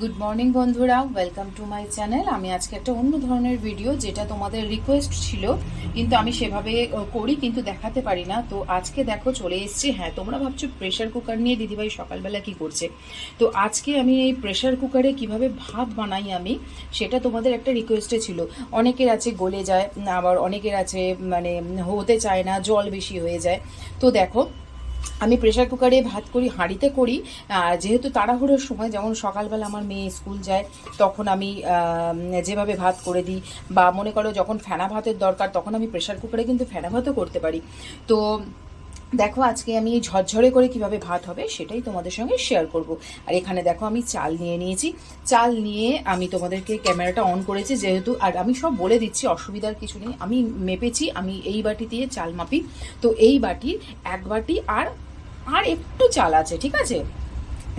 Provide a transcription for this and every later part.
Good morning বন্ধুরা। Welcome to my channel আমি আজকে একটা অন্য ধরনের ভিডিও যেটা তোমাদের রিকোয়েস্ট ছিল। কিন্তু আমি সেভাবে করি, কিন্তু দেখাতে পারি না। তো আজকে দেখো, চলে এসেছি। হ্যাঁ তোমরা ভাবছ প্রেশার কুকার নিয়ে দিদিভাই সকালবেলা কি করছে? তো আজকে আমি এই প্রেশার কুকারে কীভাবে ভাত বানাই আমি, সেটা তোমাদের একটা রিকোয়েস্টে ছিল। অনেকের আছে, গলে যায়, আবার অনেকের আছে মানে হতে চায় না, জল বেশি হয়ে যায়। তো দেখো আমি প্রেশার কুকারে ভাত করি, হাঁড়িতে করি যেহেতু তাড়াহুড়োর সময়, যেমন সকালবেলা আমার মেয়ে স্কুল যায়, তখন আমি যেভাবে ভাত করে দিই, বা মনে করো যখন ফেনা ভাতের দরকার, তখন আমি প্রেশার কুকারে কিন্তু ফেনা ভাতও করতে পারি। তো দেখো, আজকে আমি ঝরঝরে করে কীভাবে ভাত হবে, সেটাই তোমাদের সঙ্গে শেয়ার করব। আর এখানে দেখো, আমি চাল নিয়ে নিয়েছি। চাল নিয়ে আমি তোমাদেরকে ক্যামেরাটা অন করেছি, যেহেতু, আর আমি সব বলে দিচ্ছি, অসুবিধার কিছু নেই। আমি মেপেছি, আমি এই বাটি দিয়ে চাল মাপি। তো এই বাটি, এক বাটি আর আর একটু চাল আছে, ঠিক আছে?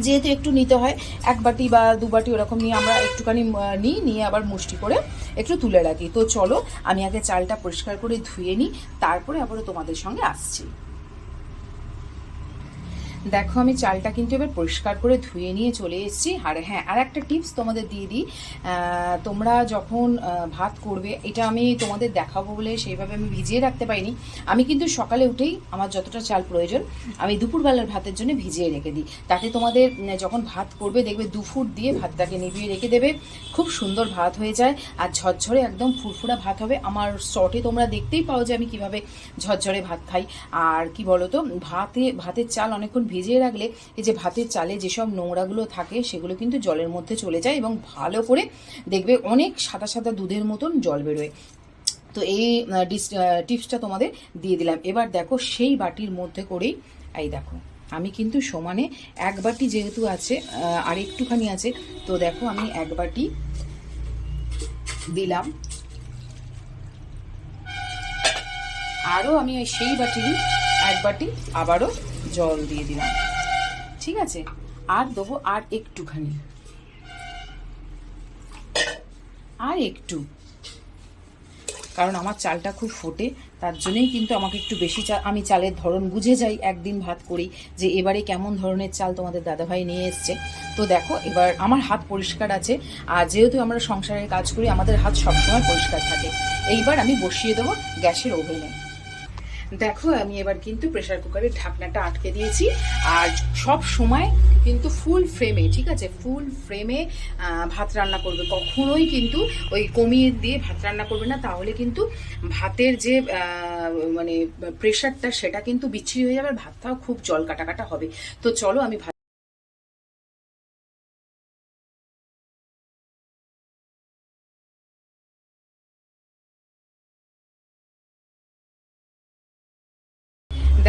যেহেতু একটু নিতে হয়, এক বাটি বা দু বাটি ওরকম নিয়ে আমরা একটুখানি নিই, নিয়ে আবার মুষ্টি করে একটু তুলে রাখি। তো চলো, আমি আগে চালটা পরিষ্কার করে ধুয়ে নিই, তারপরে আবারও তোমাদের সঙ্গে আসছি। দেখো, আমি চালটা কিন্তু এবার পরিষ্কার করে ধুয়ে নিয়ে চলে এসেছি। আর হ্যাঁ আর একটা টিপস তোমাদের দিয়ে দিই। তোমরা যখন ভাত করবে, এটা আমি তোমাদের দেখাবো বলে সেইভাবে আমি ভিজিয়ে রাখতে পারিনি। আমি কিন্তু সকালে উঠেই আমার যতটা চাল প্রয়োজন, আমি দুপুরবেলার ভাতের জন্য ভিজিয়ে রেখে দিই। তাতে তোমাদের যখন ভাত করবে, দেখবে দু ফুট দিয়ে ভাতটাকে নিভিয়ে রেখে দেবে। খুব সুন্দর ভাত হয়ে যায় আর ঝরঝরে একদম ফুরফুরা ভাত হবে। আমার শর্টে তোমরা দেখতেই পাও যে আমি কীভাবে ঝরঝরে ভাত খাই। আর কি বলতো, ভাতে, ভাতের চাল অনেকক্ষণ ভিজিয়ে রাখলে এই যে ভাতের চালে যেসব নোংরাগুলো থাকে সেগুলো কিন্তু জলের মধ্যে চলে যায় এবং ভালো করে দেখবে অনেক সাদা সাদা দুধের মতন জল বেরোয়। তো এই টিপসটা তোমাদের দিয়ে দিলাম। এবার দেখো সেই বাটির মধ্যে করেই, এই দেখো, আমি কিন্তু সমানে এক বাটি যেহেতু আছে আর একটুখানি আছে, তো দেখো আমি এক বাটি দিলাম। আরও আমি ওই সেই বাটিরই এক বাটি আবারও জল দিয়ে দিলাম। ঠিক আছে? আর দেবো আর একটুখানি। আর একটু। কারণ আমার চালটা খুব ফোটে, তার জন্যই কিন্তু আমাকে একটু বেশি চাল আমি চালের ধরন বুঝে যাই, একদিন ভাত করি যে এবারে কেমন ধরনের চাল তোমাদের দাদাভাই নিয়ে এসছে। তো দেখো, এবার আমার হাত পরিষ্কার আছে, আর যেহেতু আমরা সংসারের কাজ করি, আমাদের হাত সবসময় পরিষ্কার থাকে। এইবার আমি বসিয়ে দেবো গ্যাসের ওভেনে। দেখো, আমি এবার কিন্তু প্রেশার কুকারের ঢাকনাটা আটকে দিয়েছি। আর সব সময় কিন্তু ফুল ফ্রেমে ঠিক আছে? ফুল ফ্রেমে ভাত রান্না করবে। কখনোই কিন্তু ওই কমিয়ে দিয়ে ভাত রান্না করবে না। তাহলে কিন্তু ভাতের যে মানে প্রেশারটা সেটা কিন্তু বিচ্ছিরি হয়ে যাবে আর ভাতটাও খুব জল কাটা কাটা হবে। তো চলো, আমি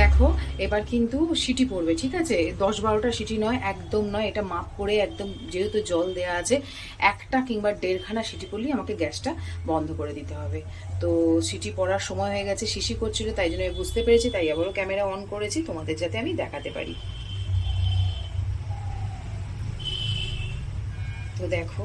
দেখো, এবার কিন্তু সিটি পড়বে, ঠিক আছে? দশ বারোটা সিটি নয়, একদম নয়, এটা মাপ করে একদম যেহেতু জল দেওয়া আছে, একটা কিংবা দেড়খানা সিটি পড়লেই আমাকে গ্যাসটা বন্ধ করে দিতে হবে। তো সিটি পড়ার সময় হয়ে গেছে, শিশি করছিল, তাই জন্য আমি বুঝতে পেরেছি, তাই আবারও ক্যামেরা অন করেছি, তোমাদের যাতে আমি দেখাতে পারি। তো দেখো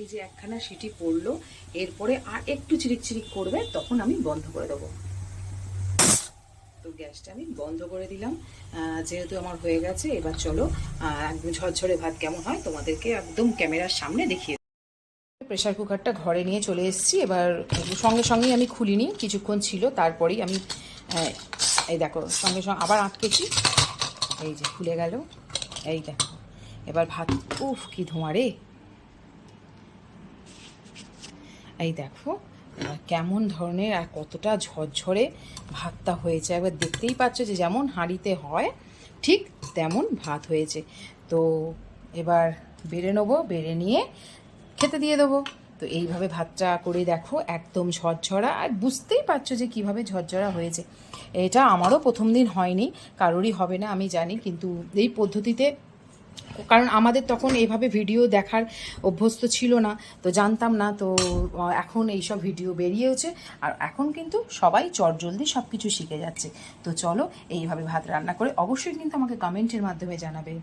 এই যে একখানা সিটি পড়ল, এরপরে আর একটু চিরিক চিরিক করবে, তখন আমি বন্ধ করে দেবো। তো গ্যাসটা আমি বন্ধ করে দিলাম। যেহেতু আমার হয়ে গেছে, এবার চলো একদম ঝরঝরে ভাত কেমন হয় তোমাদেরকে একদম ক্যামেরার সামনে দেখিয়ে প্রেশার কুকারটা ঘরে নিয়ে চলে এসেছি। এবার সঙ্গে সঙ্গেই আমি খুলিনি, কিছুক্ষণ ছিল, তারপরেই আমি এই দেখো, সঙ্গে সঙ্গে আবার আটকেছি। এই যে খুলে গেল। এই দেখো, এবার ভাত, উফ, কি ধোঁয়া রে। এই দেখো কেমন ধরনের আর কতটা ঝরঝরে ভাতটা হয়েছে। একবার দেখতেই পাচ্ছ যে যেমন হাঁড়িতে হয়, ঠিক তেমন ভাত হয়েছে। তো এবার বেড়ে নেব, বেড়ে নিয়ে খেতে দিয়ে দেবো। তো এইভাবে ভাতটা করে দেখো, একদম ঝরঝরা। আর বুঝতেই পারছ যে কীভাবে ঝরঝরা হয়েছে। এটা আমারও প্রথম দিন হয়নি, কারোরই হবে না, আমি জানি। কিন্তু এই পদ্ধতিতে কারণ আমাদের তখন এইভাবে ভিডিও দেখার অভ্যস্ত ছিল না, তো জানতাম না, তো এখন এইসব ভিডিও বেরিয়েওছে। আর এখন কিন্তু সবাই চটজলদি সব কিছু শিখে যাচ্ছে। তো চলো, এইভাবে ভাত রান্না করে অবশ্যই কিন্তু আমাকে কমেন্টের মাধ্যমে জানাবে।